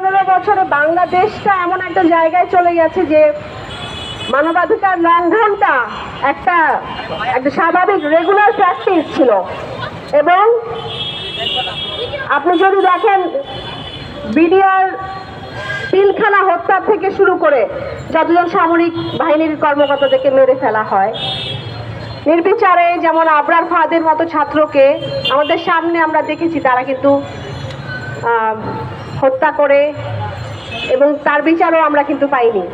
পনেরো বছরে বাংলাদেশটা এমন একটা জায়গায় চলে গেছে যে মানবাধিকার লঙ্ঘনটা একটা একটা স্বাভাবিক রেগুলার প্র্যাকটিস ছিল। এবং আপনি যদি দেখেন, বিডিআর পিলখানা হত্যা থেকে শুরু করে যতজন সামরিক বাহিনীর কর্মকর্তাদেরকে মেরে ফেলা হয়, নির্বিচারে যেমন আবরার ফাদের মতো ছাত্রকে আমাদের সামনে আমরা দেখেছি, তারা কিন্তু হত্যা করে এবং তার বিচারও আমরা কিন্তু পাইনি।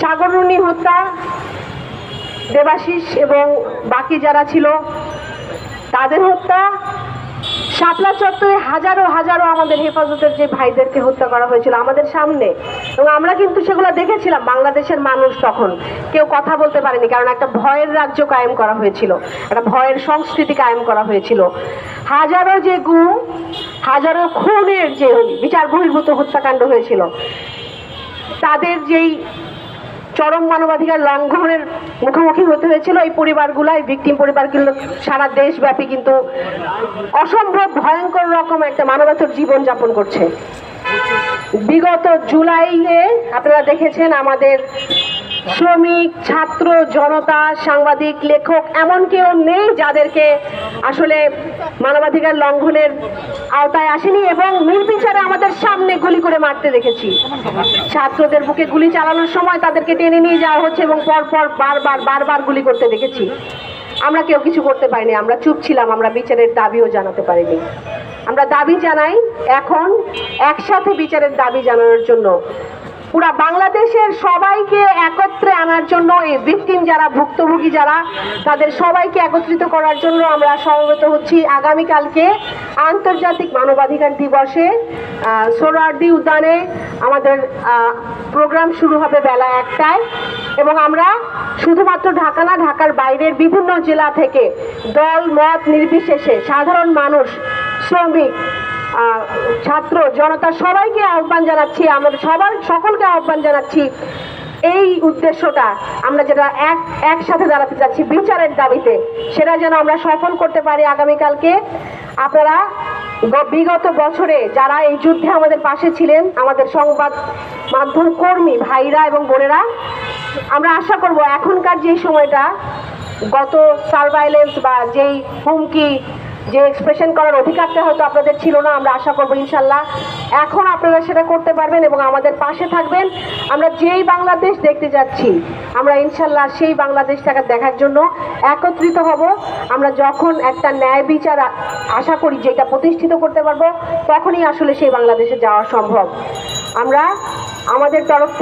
সাগররুনি হত্যা, দেবাশিস এবং বাকি যারা ছিল, তাদের হত্যা, শাপলা চত্বরে হাজারো হাজারো আমাদের হেফাজতের যে ভাইদেরকে হত্যা করা হয়েছিল আমাদের সামনে, এবং আমরা কিন্তু সেগুলো দেখেছিলাম বাংলাদেশের মানুষ তখন। কেউ কথা বলতে পারেনি, কারণ একটা ভয়ের রাজ্য কায়েম করা হয়েছিল, একটা ভয়ের সংস্কৃতি কায়েম করা হয়েছিল। হাজারো যে গুম হাজারো খুনের যে বিচার বহির্ভূত হত্যাকাণ্ড হয়েছিল, তাদের যেই চরম মানবাধিকার লঙ্ঘনের মুখোমুখি হতে হয়েছিল, এই পরিবারগুলো এই ভিকটিম পরিবারগুলো সারা দেশব্যাপী কিন্তু অসম্ভব ভয়ঙ্কর রকম একটা মানবাতর জীবন যাপন করছে। বিগত জুলাইয়ে আপনারা দেখেছেন আমাদের শ্রমিক, ছাত্র, জনতা, সাংবাদিক, লেখক, এমন কেউ নেই যাদেরকে আসলে মানবাধিকার লঙ্ঘনের আওতায় আসেনি এবং নির্বিচারে আমাদের সামনে গুলি করে মারতে দেখেছি। ছাত্রদের বুকে গুলি চালানোর সময় তাদেরকে টেনে নিয়ে যাওয়া হচ্ছে এবং পরপর বারবার বারবার গুলি করতে দেখেছি। আমরা কেউ কিছু করতে পারিনি, আমরা চুপ ছিলাম, আমরা বিচারের দাবিও জানাতে পারিনি। আমরা দাবি জানাই এখন একসাথে বিচারের দাবি জানানোর জন্য পুরা বাংলাদেশের সবাইকে একত্রে আনার জন্য এই ভিকটিম যারা ভুক্তভোগী যারা তাদের সবাইকে একত্রিত করার জন্য আমরা সমবেত হচ্ছি আগামীকালকে আন্তর্জাতিক মানবাধিকার দিবসে। আহ, উদ্যানে আমাদের প্রোগ্রাম শুরু হবে বেলা একটায় এবং আমরা শুধুমাত্র ঢাকা না ঢাকার বাইরের বিভিন্ন জেলা থেকে দল মত নির্বিশেষে সাধারণ মানুষ শ্রমিক ছাত্র জনতা সবাইকে আহ্বান জানাচ্ছি, আমরা সবার সকলকে আহ্বান জানাচ্ছি। এই উদ্দেশ্যটা আমরা যেটা এক, একসাথে দাঁড়াতে চাচ্ছি বিচারের দাবিতে, সেটা যেন আমরা সফল করতে পারি আগামীকালকে। আপনারা বিগত বছরে যারা এই যুদ্ধে আমাদের পাশে ছিলেন, আমাদের সংবাদ মাধ্যম কর্মী ভাইরা এবং বোনেরা, আমরা আশা করব এখনকার যে সময়টা, গত সার্ভাইলেন্স বা যেই হুমকি যে এক্সপ্রেশন করার অধিকারটা হয়তো আপনাদের ছিল না, আমরা আশা করব ইনশাল্লাহ। এখন আপনারা সেটা করতে পারবেন এবং আমাদের পাশে থাকবেন। আমরা যেই বাংলাদেশ দেখতে যাচ্ছি, আমরা ইনশাল্লাহ সেই বাংলাদেশটাকে দেখার জন্য একত্রিত হব। আমরা যখন একটা ন্যায় বিচার আশা করি যেটা প্রতিষ্ঠিত করতে পারব, তখনই আসলে সেই বাংলাদেশে যাওয়া সম্ভব। আমরা আমাদের তরফ